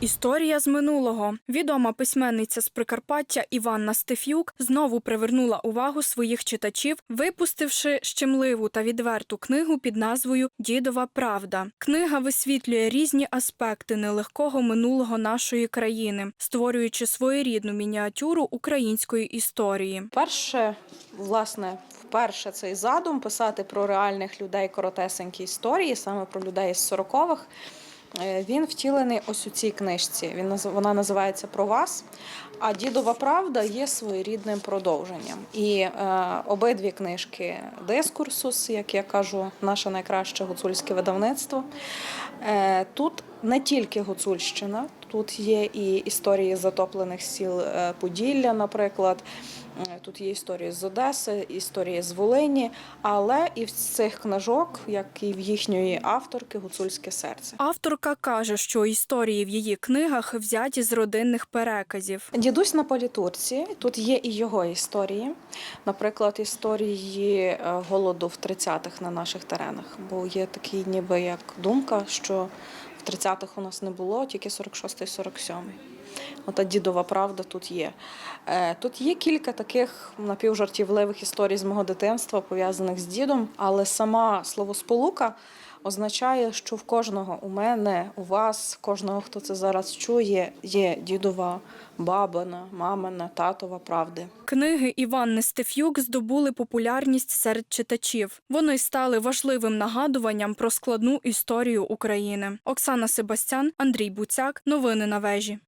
Історія з минулого. Відома письменниця з Прикарпаття Іванна Стефюк знову привернула увагу своїх читачів, випустивши щемливу та відверту книгу під назвою Дідова Правда. Книга висвітлює різні аспекти нелегкого минулого нашої країни, створюючи своєрідну мініатюру української історії. Перше, власне, вперше цей задум писати про реальних людей коротесенькі історії, саме про людей з 40-х. Е, Він втілений ось у цій книжці. Він вона називається Про вас. А дідова правда є своєрідним продовженням. І е, обидві книжки Дискурсус, як я кажу, наше найкраще гуцульське видавництво. Е, тут не тільки Гуцульщина, тут є і історії затоплених сіл е, Поділля, наприклад. Е, Тут є історії з Одеси, історії з Волині, але і в цих книжок, як і в їхньої авторки, гуцульське серце. Авторка каже, що історії в її книгах взяті з родинних переказів. Дідусь на політурці. Тут є і його історії, наприклад, історії е, голоду в 30-х на наших теренах. Бо є такий, ніби як думка, що в 30-х у нас не було, тільки 46-й, 47-й. Ота дідова правда тут є. Е, Тут є кілька таких напівжартівливих історій з мого дитинства, пов'язаних з дідом, але сама словосполука означає, що в кожного у мене, у вас, кожного, хто це зараз чує, є дідова, бабина, мамина, татова правди. Книги Іванни Стефюк здобули популярність серед читачів. Вони стали важливим нагадуванням про складну історію України. Оксана Себастян, Андрій Буцяк. Новини на вежі.